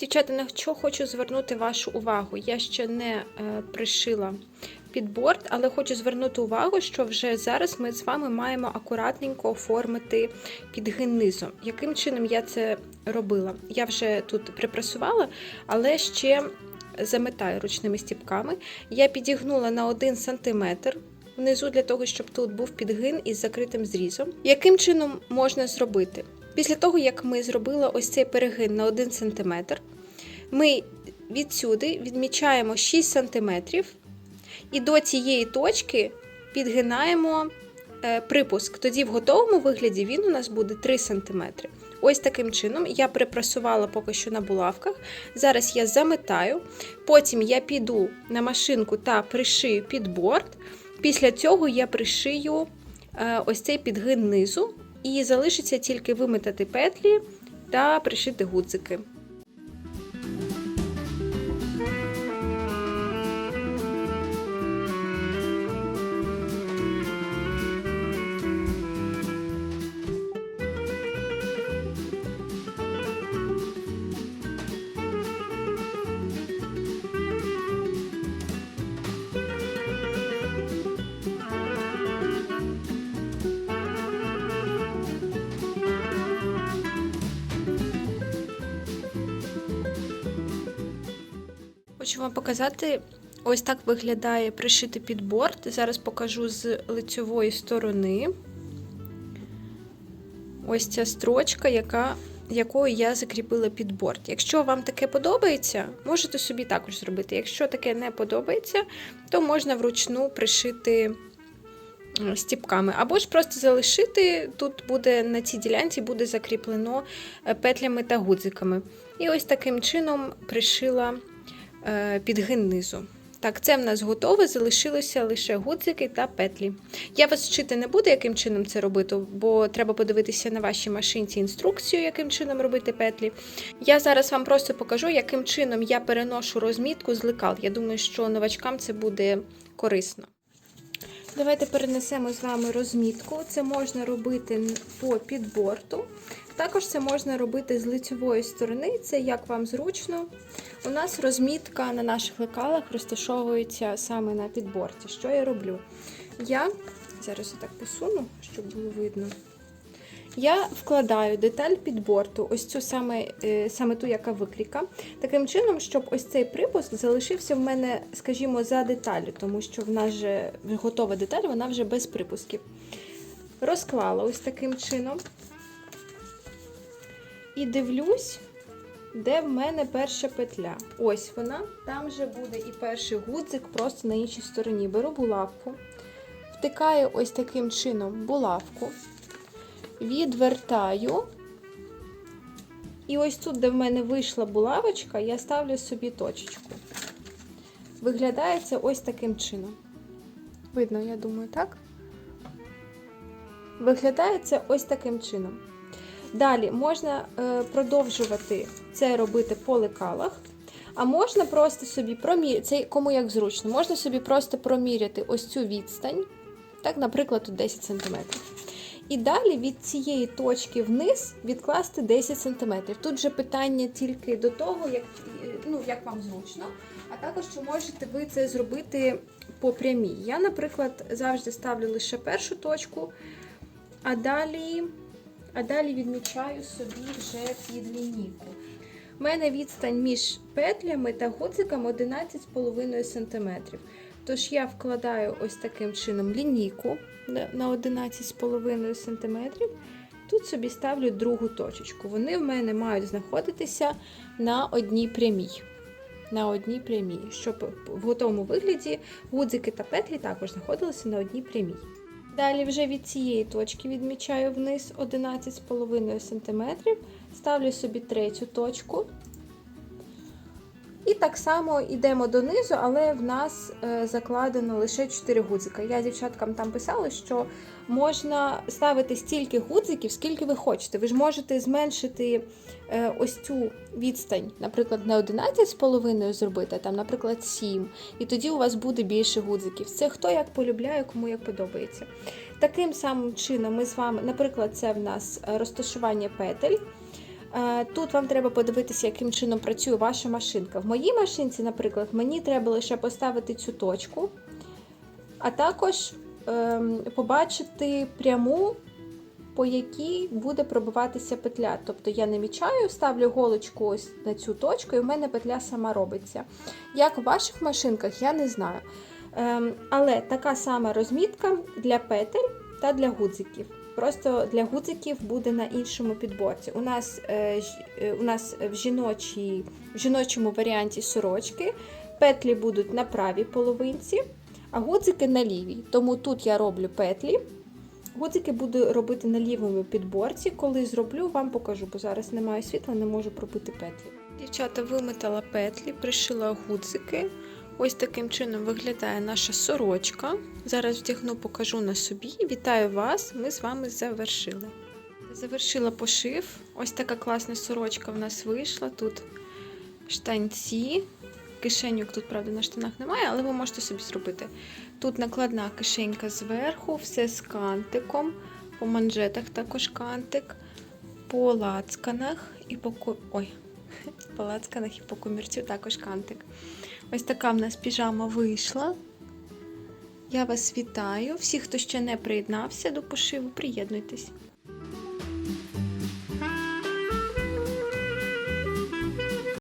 Дівчата, на що хочу звернути вашу увагу. Я ще не е, пришила підборд, але хочу звернути увагу, що вже зараз ми з вами маємо акуратненько оформити підгин низом. Яким чином я це робила? Я вже тут припрасувала, але ще заметаю ручними стіпками. Я підігнула на 1 см внизу для того, щоб тут був підгин із закритим зрізом. Яким чином можна зробити? Після того, як ми зробили ось цей перегин на 1 см, ми відсюди відмічаємо 6 см і до цієї точки підгинаємо е, припуск. Тоді в готовому вигляді він у нас буде 3 см. Ось таким чином я припрасувала поки що на булавках. Зараз я заметаю, потім я піду на машинку та пришию підборд. Після цього я пришию е, ось цей підгин низу, і залишиться тільки вимитати петлі та пришити гудзики. Хочу вам показати, ось так виглядає пришитий підборд. Зараз покажу з лицьової сторони. Ось ця строчка, яка, якою я закріпила підборд. Якщо вам таке подобається, можете собі також зробити. Якщо таке не подобається, то можна вручну пришити е, стіпками. Або ж просто залишити, тут буде на цій ділянці буде закріплено е, петлями та гудзиками. І ось таким чином пришила підгин низу. Так, це в нас готове, залишилося лише гудзики та петлі. Я вас вчити не буду, яким чином це робити, бо треба подивитися на вашій машинці інструкцію, яким чином робити петлі. Я зараз вам просто покажу, яким чином я переношу розмітку з лекал. Я думаю, що новачкам це буде корисно. Давайте перенесемо з вами розмітку. Це можна робити по підборту. Також це можна робити з лицевої сторони, це як вам зручно. У нас розмітка на наших лекалах розташовується саме на підборті. Що я роблю? Я зараз отак так посуну, щоб було видно. Я вкладаю деталь підборту, ось цю саме, е, саме ту, яка викріка, таким чином, щоб ось цей припуск залишився в мене, скажімо, за деталлю, тому що в нас вже готова деталь, вона вже без припусків. Розклала ось таким чином. І дивлюсь, де в мене перша петля. Ось вона, там вже буде і перший гудзик просто на іншій стороні. Беру булавку, втикаю ось таким чином булавку, відвертаю. І ось тут, де в мене вийшла булавочка, я ставлю собі точечку. Виглядає це ось таким чином. Видно, я думаю, так? Виглядає це ось таким чином. Далі можна е, продовжувати це робити по лекалах, а можна просто собі проміряти, це кому як зручно, можна собі просто проміряти ось цю відстань, так, наприклад, тут 10 см. І далі від цієї точки вниз відкласти 10 см. Тут же питання тільки до того, як, ну, як вам зручно, а також чи можете ви це зробити по прямій. Я, наприклад, завжди ставлю лише першу точку, а далі. А далі відмічаю собі вже під лінійку. У мене відстань між петлями та гудзиками 11,5 см. Тож я вкладаю ось таким чином лінійку на 11,5 см. Тут собі ставлю другу точечку. Вони в мене мають знаходитися на одній прямій. На одній прямій, щоб в готовому вигляді гудзики та петлі також знаходилися на одній прямій. Далі вже від цієї точки відмічаю вниз 11,5 см, ставлю собі третю точку. І так само йдемо донизу, але в нас е, закладено лише 4 гудзика. Я дівчаткам там писала, що можна ставити стільки гудзиків, скільки ви хочете. Ви ж можете зменшити е, ось цю відстань, наприклад, не 11,5 зробити, а там, наприклад, 7. І тоді у вас буде більше гудзиків. Це хто як полюбляє, кому як подобається. Таким самим чином ми з вами, наприклад, це в нас розташування петель. Е, Тут вам треба подивитися, яким чином працює ваша машинка. В моїй машинці, наприклад, мені треба лише поставити цю точку, а також ем, побачити пряму, по якій буде пробиватися петля. Тобто я намічаю, ставлю голочку ось на цю точку, і в мене петля сама робиться. Як у ваших машинках, я не знаю. Ем, але така сама розмітка для петель та для гудзиків. Просто для гудзиків буде на іншому підборці. У нас, е, е, у нас в, жіночій, в жіночому варіанті сорочки петлі будуть на правій половинці, а гудзики на лівій. Тому тут я роблю петлі. Гудзики буду робити на лівому підборці. Коли зроблю, вам покажу, бо зараз немає світла, не можу пробити петлі. Дівчата виметала петлі, пришила гудзики. Ось таким чином виглядає наша сорочка. Зараз вдягну, покажу на собі. Вітаю вас! Ми з вами завершили. Завершила пошив. Ось така класна сорочка в нас вийшла. Тут штанці. Кишенюк тут, правда, на штанах немає, але ви можете собі зробити. Тут накладна кишенька зверху, все з кантиком. По манжетах також кантик, по лацканах і по Ой, по лацканах і по комірцю також кантик. Ось така в нас піжама вийшла. Я вас вітаю. Всі, хто ще не приєднався до пошиву, приєднуйтесь.